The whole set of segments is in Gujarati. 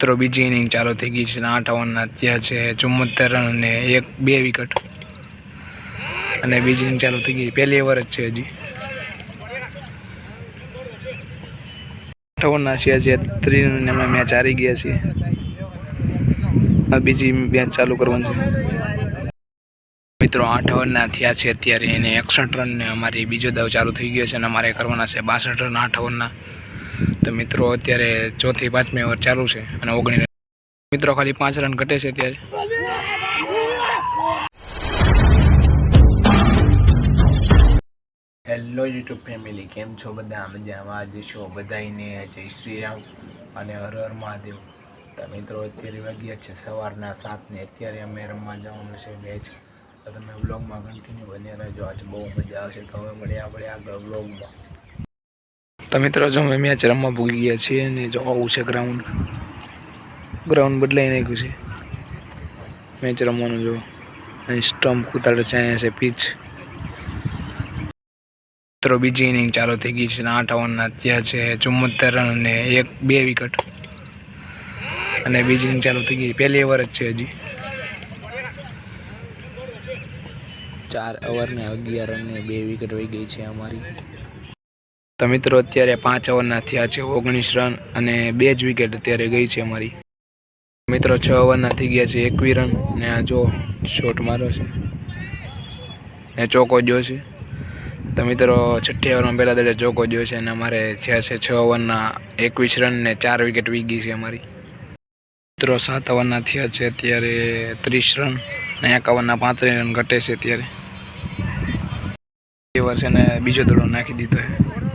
મિત્રો બીજી ઇનિંગ ચાલુ થઈ ગઈ છે આઠ ઓવરના થયા છે, ચુમ્મોતેર રન અને એક બે વિકેટ. અને બીજી ઇનિંગ ચાલુ થઈ ગઈ, પહેલી ઓવર જ છે હજી. આઠ ઓવરના છે જે રન એમાં મેચ હારી ગયા છે બીજી મેચ ચાલુ કરવાની છે. મિત્રો આઠ ઓવરના થયા છે અત્યારે એને એકસઠ રન ને અમારી બીજો દાવ ચાલુ થઈ ગયો છે અને અમારે કરવાના છે બાસઠ રન આઠ ઓવરના તો મિત્રો, અત્યારે ચોથી, પાંચમી ઓવર ચાલુ છે અને ઓગણીસ મિત્રો, ખાલી પાંચ રન ઘટે છે અત્યારે. હેલો યુટ્યુબ ફેમિલી કેમ છો બધા? મજામાં? આજે છો બધાને જય શ્રી રામ અને હર હર મહાદેવ. તો મિત્રો, અત્યારે વાગ્યા છે સવારના સાતને અત્યારે અમે રમવા જવાનું છે મેચ તો તમે વ્લોગમાં કન્ટિન્યુ બન્યા રહેજો. આજે બહુ મજા આવશે. તો હવે મળીએ આપણે આગળ વ્લોગમાં તો મિત્રો જો અમે મેચ રમવા ભૂગી ગયા છીએ અને જો આવું છે ગ્રાઉન્ડ ગ્રાઉન્ડ બદલાઈ નાખ્યું છે. મેચ રમવાનું જો. અહીં સ્ટમ્પ કૂતાડે છે, અહીંયા છે પીચ મિત્રો બીજી ઇનિંગ ચાલુ થઈ ગઈ છે આઠ ઓવરના ત્યાં છે ચુમ્મોતેર રન અને એક બે વિકેટ અને બીજી ઇનિંગ ચાલુ થઈ ગઈ. પહેલી ઓવર જ છે હજી. ચાર ઓવરને અગિયાર રનને બે વિકેટ વહી ગઈ છે અમારી. તો મિત્રો, અત્યારે પાંચ ઓવરના થયા છે ઓગણીસ રન અને બે જ વિકેટ અત્યારે ગઈ છે અમારી. મિત્રો, છ ઓવરના થઈ ગયા છે એકવી રન ને આ જો શોટ માર્યો છે ને ચોકો જો છે. તો મિત્રો, છઠ્ઠી ઓવરમાં પહેલાં દડે ચોકો જો છે અને અમારે થયા છે છ ઓવરના એકવીસ રન ને ચાર વિકેટ વી ગઈ છે અમારી. મિત્રો, સાત ઓવરના થયા છે અત્યારે ત્રીસ રન ને ઓવરના પાંત્રીસ રન ઘટે છે અત્યારે. એ વર્ષે બીજો દડો નાખી દીધો છે.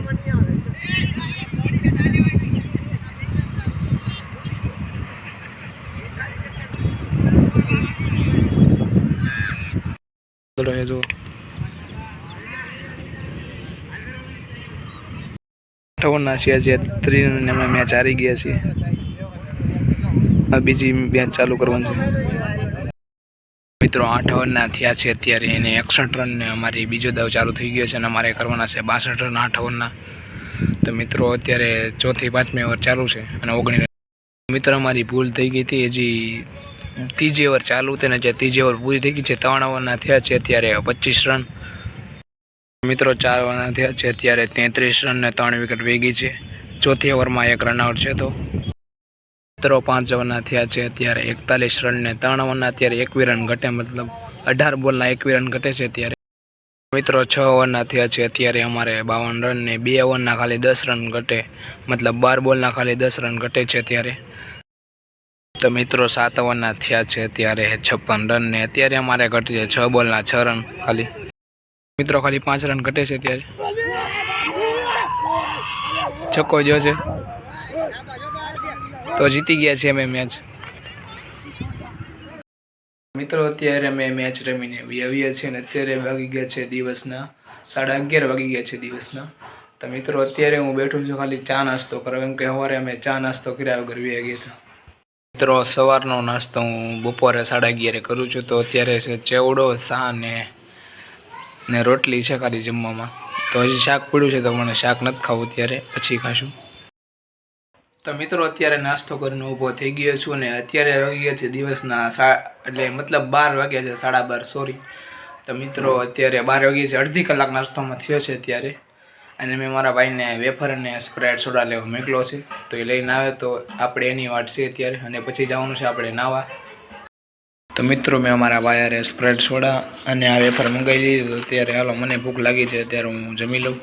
એ જો અઠાવનના છે જે ત્રણ એમાં મેચ હારી ગયા છે આ બીજી મેચ ચાલુ કરવાની છે. મિત્રો આઠ ઓવરના થયા છે અત્યારે એને એકસઠ રન ને અમારી બીજો દાવ ચાલુ થઈ ગયો છે, અને અમારે કરવાના છે બાસઠ રન આઠ ઓવરના તો મિત્રો, અત્યારે ચોથી પાંચમી ઓવર ચાલુ છે અને ઓગણી મિત્રો અમારી ભૂલ થઈ ગઈ હતી. હજી ત્રીજી ઓવર ચાલુ હતી ને જે ત્રીજી ઓવર પૂરી થઈ ગઈ છે ત્રણ ઓવરના થયા છે અત્યારે પચીસ રન. મિત્રો ચાર ઓવરના થયા છે અત્યારે તેત્રીસ રન ને ત્રણ વિકેટ વેગી છે. ચોથી ઓવરમાં એક રનઆઉટ છે તો. મિત્રો, પાંચ ઓવરના થયા છે અત્યારે એકતાલીસ રન ને ત્રણ ઓવરના અત્યારે એકવી રન ઘટે, મતલબ અઢાર બોલના એકવી રન ઘટે છે અત્યારે. મિત્રો, છ ઓવરના થયા છે. અત્યારે અમારે બાવન રન ને બે ઓવરના ખાલી દસ રન ઘટે. મતલબ બાર બોલના ખાલી દસ રન ઘટે છે અત્યારે. તો મિત્રો, સાત ઓવરના થયા છે અત્યારે છપ્પન રન ને અત્યારે અમારે ઘટે છે છ બોલના છ રન ખાલી. મિત્રો, ખાલી પાંચ રન ઘટે છે અત્યારે. છક્કો જો છે. તો જીતી ગયા છે અમે મેચ. મિત્રો, અત્યારે અમે મેચ રમીને આવીએ છીએ અને અત્યારે વાગી ગયા છે દિવસના, સાડા અગિયાર વાગી ગયા છે દિવસના. તો મિત્રો, અત્યારે હું બેઠું છું ખાલી ચા નાસ્તો કરો કેમ કે સવારે અમે ચા નાસ્તો કર્યા વગર વી ગયા હતા મિત્રો, સવારનો નાસ્તો હું બપોરે સાડા અગિયારે કરું છું, તો અત્યારે છે ચેવડો, સા ને ને રોટલી છે ખાલી જમવામાં. તો હજી શાક પડ્યું છે, તો મને શાક નથી ખાવું અત્યારે, પછી ખાશું. તો મિત્રો અત્યારે નાસ્તો કરીને ઊભો થઈ ગયો છું ને અત્યારે વાગ્યા છે દિવસના સા એટલે મતલબ બાર વાગ્યા છે સાડા બાર સોરી તો મિત્રો અત્યારે બાર વાગ્યા છે અડધી કલાક નાસ્તોમાં થયો છે અત્યારે. અને મેં મારા ભાઈને વેફર અને સ્પ્રેડ સોડા લેવો મોકલો છે. તો એ લઈને આવે તો આપણે એની વાટ છે અત્યારે. અને પછી જવાનું છે આપણે નાવા. તો મિત્રો મેં અમારા ભાઈ સ્પ્રેડ સોડા અને આ વેફર મંગાવી લીધી. તો અત્યારે હાલો મને ભૂખ લાગી છે અત્યારે હું જમી લઉં.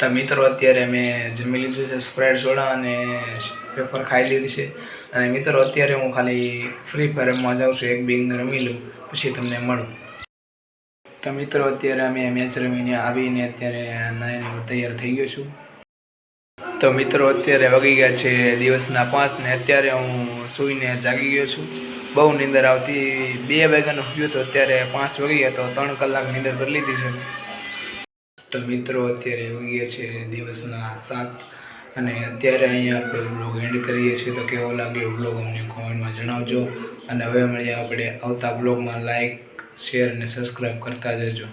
તો મિત્રો અત્યારે મેં જમી લીધું છે સ્પ્રેડ સોડા અને પેપર ખાઈ લીધી છે. અને મિત્રો, અત્યારે હું ખાલી ફ્રી ફાયર રમવા જાઉં છું, એક બેંગ રમી લઉં, પછી તમને મળું. તો મિત્રો, અત્યારે અમે મેચ રમીને આવીને અત્યારે નાઈને હું તૈયાર થઈ ગયો છું. તો મિત્રો, અત્યારે વગી ગયા છે દિવસના પાંચ ને અત્યારે હું સૂઈને જાગી ગયો છું. બહુ નીંદર આવતી, બે વાગ્યાનો ગયો તો અત્યારે પાંચ વાગી ગયા તો ત્રણ કલાક નીંદર કરી લીધી છે. તો મિત્રો, અત્યારે વાગી ગયા છે દિવસના સાત અને અત્યારે અહીંયા આપણે બ્લોગ એન્ડ કરીએ છીએ. તો કેવો લાગ્યો બ્લોગ અમને કોમેન્ટમાં જણાવજો. અને હવે મળીએ આપણે આવતા બ્લોગમાં લાઈક શેર અને સબસ્ક્રાઈબ કરતા જજો.